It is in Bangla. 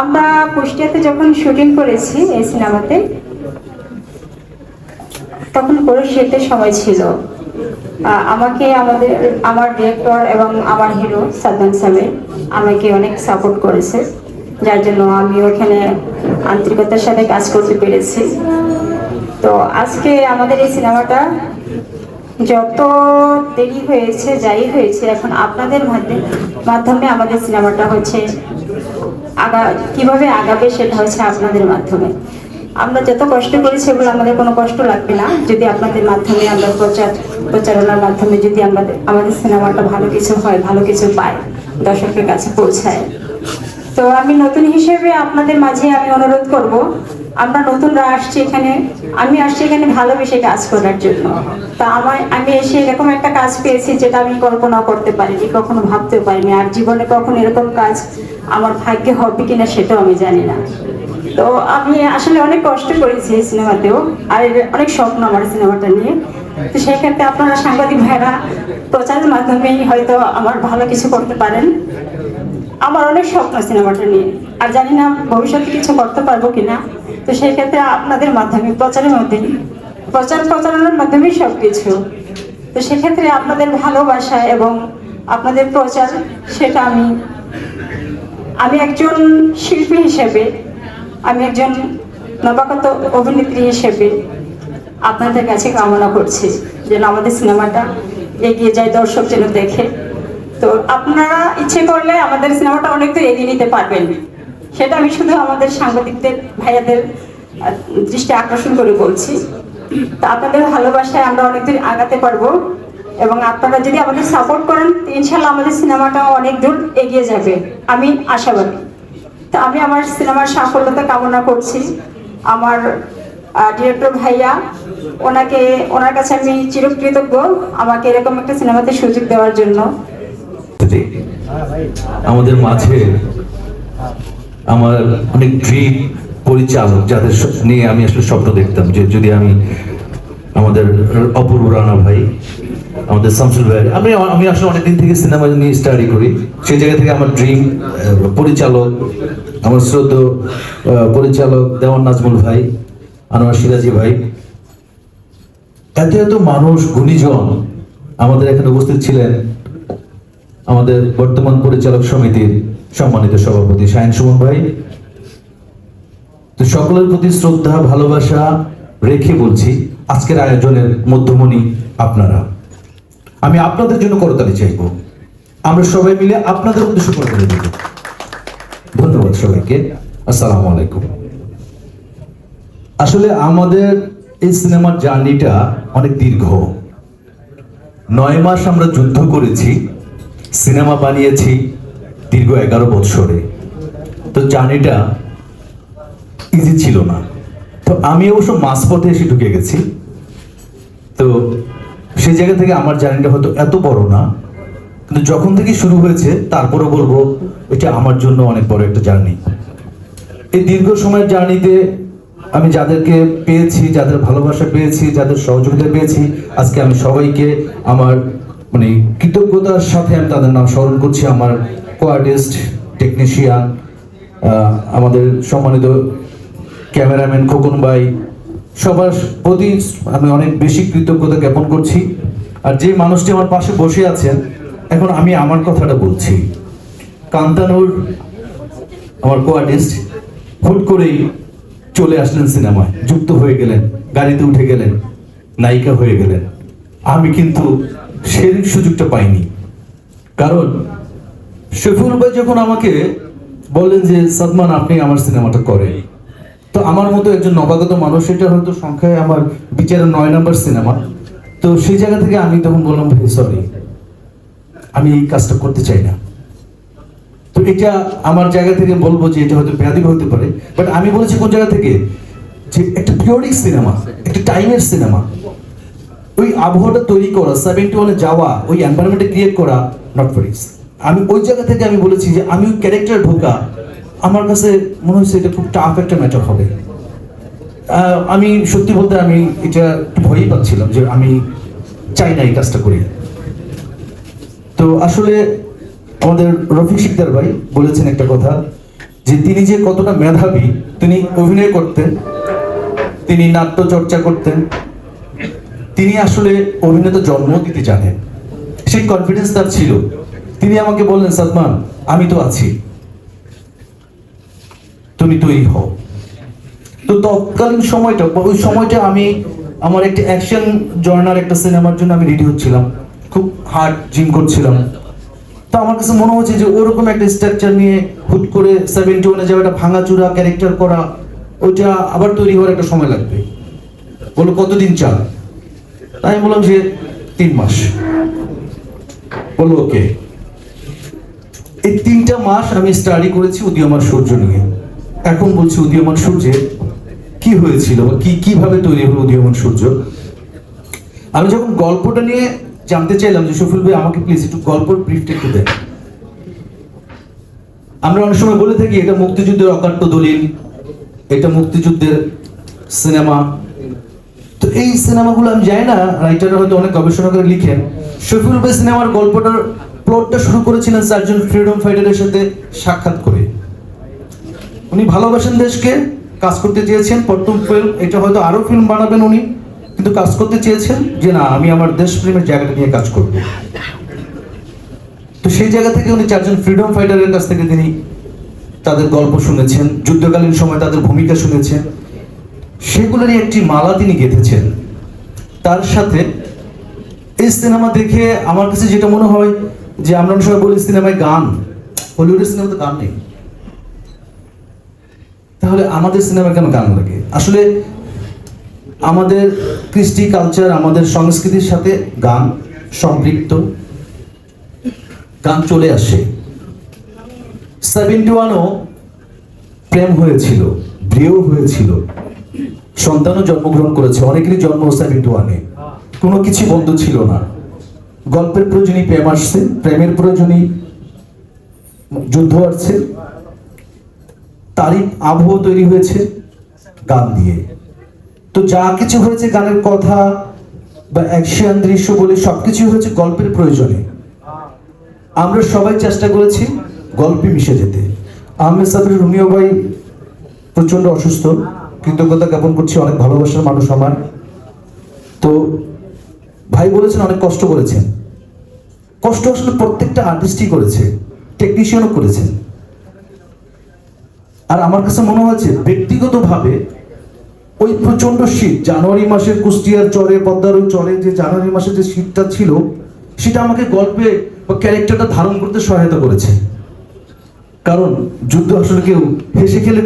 আমরা কুষ্টিয়াতে যখন শুটিং করেছি এই সিনেমাতে, তখন শীতের সময় ছিল। আমাকে আমাদের, আমার ডিরেক্টর এবং আমার হিরো সাদ্দাম সাহেব আমাকে অনেক সাপোর্ট করেছে। যার জন্য আমি ওখানে আন্তরিকতার সাথে কাজ করতে পেরেছি। তো আজকে আমাদের এই সিনেমাটা যত দেরি হয়েছে, যাই হয়েছে, এখন আপনাদের মাধ্যমে আমাদের সিনেমাটা হচ্ছে আগা, কীভাবে আগাবে সেটা হচ্ছে আপনাদের মাধ্যমে। আমরা যত কষ্ট করি সেগুলো আমাদের কোনো কষ্ট লাগবে না। যদি আপনাদের মাধ্যমে আমরা প্রচার, প্রচারণার মাধ্যমে যদি আমাদের আমাদের সিনেমাটা ভালো কিছু হয়, ভালো কিছু পায় দর্শকের কাছে পৌঁছায়। তো আমি নতুন হিসেবে আপনাদের মাঝে আমি অনুরোধ করব আমরা নতুনরা আসছি এখানে, আমি আসছি এখানে ভালোবেসে কাজ করার জন্য। তা আমার আমি এসে এরকম একটা কাজ পেয়েছি যেটা আমি কল্পনা করতে পারিনি, কখনো ভাবতেও পারিনি। আর জীবনে কখনো এরকম কাজ আমার ভাগ্যে হবে কিনা সেটাও আমি জানি না। তো আমি আসলে অনেক কষ্ট করেছি এই সিনেমাতেও, আর অনেক স্বপ্ন আমার সিনেমাটা নিয়ে। তো সেক্ষেত্রে আপনারা সাংবাদিক ভাইরা প্রচারের মাধ্যমেই হয়তো আমার ভালো কিছু করতে পারেন। আমার অনেক স্বপ্ন সিনেমাটা নিয়ে। আর জানি না ভবিষ্যতে কিছু করতে পারব কিনা। তো সেই ক্ষেত্রে আপনাদের মাধ্যমে, প্রচারের মধ্যেই প্রচার প্রচারণার মাধ্যমেই সব কিছু তো সেক্ষেত্রে আপনাদের ভালোবাসা এবং আপনাদের প্রচার, সেটা আমি আমি একজন শিল্পী হিসেবে, আমি একজন নবাগত অভিনেত্রী হিসেবে আপনাদের কাছে কামনা করছি যেন আমাদের সিনেমাটা এগিয়ে যায়, দর্শক যেন দেখে। তো আপনারা ইচ্ছে করলে আমাদের সিনেমাটা অনেক এগিয়ে নিতে পারবেন। সেটা আমি শুধু আমাদের সাংবাদিকদের, ভাইয়াদের দৃষ্টি আকর্ষণ করে বলছি। তো আপনাদের ভালোবাসায় আমরা অনেক দূর আগাতে পারব এবং আপনারা যদি আমাদের সাপোর্ট করেন ইনশাল্লাহ আমাদের সিনেমাটাও অনেক দূর এগিয়ে যাবে। আমি আশাবাদী। তো আমি আমার সিনেমার সাফল্যতা কামনা করছি। আমার ডিরেক্টর ভাইয়া, ওনাকে, ওনার কাছে আমি চিরকৃতজ্ঞ আমাকে এরকম একটা সিনেমাতে সুযোগ দেওয়ার জন্য। আমাদের মাঝে আমার অনেক ড্রিম পরিচালক যাদের নিয়ে আমি আসলে স্বপ্ন দেখতাম যে যদি আমি আমাদের অপূর্ব রানা ভাই, আমাদের শামসুল ভাই, আমি আমি আসলে অনেকদিন থেকে সিনেমা নিয়ে স্টাডি করি। সেই জায়গা থেকে আমার ড্রিম পরিচালক, আমার শ্রদ্ধ পরিচালক দেওয়ান নাজমুল ভাই, আনোয়ার সিরাজি ভাই। এত এত মানুষ, গুণীজন আমাদের এখানে উপস্থিত ছিলেন আমাদের বর্তমান পরিচালক সমিতির সম্মানিত সভাপতি সায়ন সুমন ভাই, তো সকলের প্রতি শ্রদ্ধা, ভালোবাসা রেখে বলছি, আজকের আয়োজনের মধ্যমণি আপনারা। আমি আপনাদের জন্য করতালি চাইব। আমরা সবাই মিলে আপনাদের উদ্দেশ্য করতালি দেব। ধন্যবাদ সবাইকে। আসসালামু আলাইকুম। আসলে আমাদের এই সিনেমার জার্নিটা অনেক দীর্ঘ। নয় মাস আমরা যুদ্ধ করেছি, সিনেমা বানিয়েছি দীর্ঘ এগারো বৎসরে। তো জার্নিটা ইজি ছিল না। তো আমি অবশ্য মাঝপথে এসে ঢুকে গেছি। তো সেই জায়গা থেকে আমার জার্নিটা হয়তো এত বড় না। কিন্তু যখন থেকে শুরু হয়েছে তারপরে বলব এটা আমার জন্য অনেক বড় একটা জার্নি। এই দীর্ঘ সময়ের জার্নিতে আমি যাদেরকে পেয়েছি, যাদের ভালোবাসা পেয়েছি, যাদের সহযোগিতা পেয়েছি, আজকে আমি সবাইকে আমার মানে কৃতজ্ঞতার সাথে আমি তাদের নাম স্মরণ করছি। আমার কোয়ার্টিস্ট টেকনিশিয়ান আমাদের সম্মানিত ক্যামেরাম্যান খোকন ভাই, সবার প্রতি আমি অনেক বেশি কৃতজ্ঞতা জ্ঞাপন করছি। আর যে মানুষটি আমার পাশে বসে আছেন, এখন আমি আমার কথাটা বলছি। কান্তানুর, আমার কোয়ার্টিস্ট, হুট করেই চলে আসলেন সিনেমায়, যুক্ত হয়ে গেলেন, গাড়িতে উঠে গেলেন, নায়িকা হয়ে গেলেন। আমি কিন্তু সেই সুযোগটা পাইনি। কারণ শফিউল ভাই যখন আমাকে বললেন যে, সাদমান, আপনি আমার সিনেমাটা করেন। তো আমার মতো একজন নবাগত মানুষ, এটা হয়তো সংখ্যায় আমার বিচারে নয় নম্বর সিনেমা। তো সেই জায়গা থেকে আমি তখন বললাম, ভাই সরি আমি এই কাজটা করতে চাই না। তো এটা আমার জায়গা থেকে বলব যে, এটা হয়তো ব্যাধি হতে পারে। বাট আমি বলেছি কোন জায়গা থেকে? যে, একটা পিরিয়ডিক সিনেমা, একটা টাইমের সিনেমা। ওই আবহাওয়াটা তৈরি করা সেভেন্টি ওয়ানে যাওয়া, ওই এনভায়রনমেন্টে ক্রিয়েট করা নট ফর আমি ওই জায়গা থেকে আমি বলেছি যে আমি ক্যারেক্টার ঢোকা, আমার কাছে মনে হচ্ছে এটা খুব টাফ একটা ম্যাটার হবে। আমি সত্যি বলতে আমি এটা একটু ভয়ই পাচ্ছিলাম যে আমি চাই না এই কাজটা করি। তো আসলে আমাদের রফিক শিকদার ভাই বলেছেন একটা কথা যে তিনি যে কতটা মেধাবী, তিনি অভিনয় করতেন, তিনি নাট্য চর্চা করতেন, তিনি আসলে অভিনেতা জন্ম দিতে জানেন। সেই কনফিডেন্স তার ছিল। আমাকে বললেন, সাদমান, আমি তো আছি। তুমি তৈরি হও। তো তৎকালীন সময়টা, ওই সময়টা আমি আমার একটি অ্যাকশন জর্নার একটা সিনেমার জন্য আমি রেডি হচ্ছিলাম। খুব হার্ড জিম করছিলাম। তো আমার কাছে মনে হচ্ছে যে ওরকম একটা স্ট্রাকচার নিয়ে হুট করে সেভেন্টি ওয়ানে যাওয়া, একটা ভাঙাচুরা ক্যারেক্টার করা, ওইটা আবার তৈরি হওয়ার একটা সময় লাগবে। বলো, কতদিন চান তাই আমি বললাম যে তিন মাস। বলল ওকে। এই তিনটা মাস আমি স্টাডি করেছি উদীয়মান সূর্য নিয়ে। এখন বলছি উদীয়মান সূর্যের কি হয়েছিল বা কি, কীভাবে তৈরি হলো উদীয়মান সূর্য? আমি যখন গল্পটা নিয়ে জানতে চাইলাম যে সফিল ভাই, আমাকে প্লিজ একটু গল্পের ব্রিফটা একটু দেন। আমরা অনেক সময় বলে থাকি, এটা মুক্তিযুদ্ধের অকাট্য দলিল, এটা মুক্তিযুদ্ধের সিনেমা। তো এই সিনেমাগুলো আমি জানি না রাইটাররা হয়তো অনেক গবেষণা করে লিখেন। শফিউল ভাই, সিনেমার গল্পটার প্লটটা শুরু করেছিলেন চারজন ফ্রিডম ফাইটারের সাথে সাক্ষাৎ করে। উনি ভালোবাসেন দেশকে, কাজ করতে চেয়েছেন। প্রথম ফিল্ম এটা হয়তো আরও ফিল্ম বানাবেন উনি, কিন্তু কাজ করতে চেয়েছেন যে না, আমি আমার দেশপ্রেমের জায়গাটা নিয়ে কাজ করব। তো সেই জায়গা থেকে উনি চারজন ফ্রিডম ফাইটারের কাছ থেকে তিনি তাদের গল্প শুনেছেন, যুদ্ধকালীন সময় তাদের ভূমিকা শুনেছেন। সেগুলোরই একটি মালা তিনি গেঁথেছেন। তার সাথে এই সিনেমা দেখে আমার কাছে যেটা মনে হয় যে আমরা সময় বলি সিনেমায় গান। হলিউডের সিনেমাতে গান নেই। তাহলে আমাদের সিনেমা কেন গান লাগে? আসলে আমাদের কৃষ্টি কালচার আমাদের সংস্কৃতির সাথে গান সম্পৃক্ত। গান চলে আসে। সেভেন্টি ওয়ানও প্রেম হয়েছিল বিয়েও হয়েছিল। সন্তানও জন্মগ্রহণ করেছে, অনেকেরই জন্ম সেভেন্টি ওয়ানে। কোনো কিছু বন্ধ ছিল না। গল্পের প্রয়োজনই প্রেম আসছে, প্রেমের প্রয়োজনই যুদ্ধ আসছে। তারই আবহ তৈরি হয়েছে গান দিয়ে। তো যা কিছু হয়েছে গানের কথা বা অ্যাকশন দৃশ্য বলে সবকিছু হয়েছে গল্পের প্রয়োজনে। আমরা সবাই চেষ্টা করেছি গল্পে মিশে যেতে। আহমেদ সাবির রুমিও ভাই প্রচণ্ড অসুস্থ, কৃতজ্ঞতা জ্ঞাপন করছি, অনেক ভালোবাসার মানুষ আমার। তো ভাই বলেছেন, অনেক কষ্ট করেছেন। কষ্ট আসলে প্রত্যেকটা আর্টিস্টই করেছে টেকনিশিয়ানও করেছেন আর আমার কাছে মনে হয়েছে ব্যক্তিগতভাবে ওই প্রচণ্ড শীত, জানুয়ারি মাসে কুষ্টিয়ার চরে, পদ্মার চরে যে জানুয়ারি মাসে যে শীতটা ছিল, সেটা আমাকে গল্পে বা ক্যারেক্টারটা ধারণ করতে সহায়তা করেছে। কারণ যুদ্ধ আসলে কেউ হেসে খেলে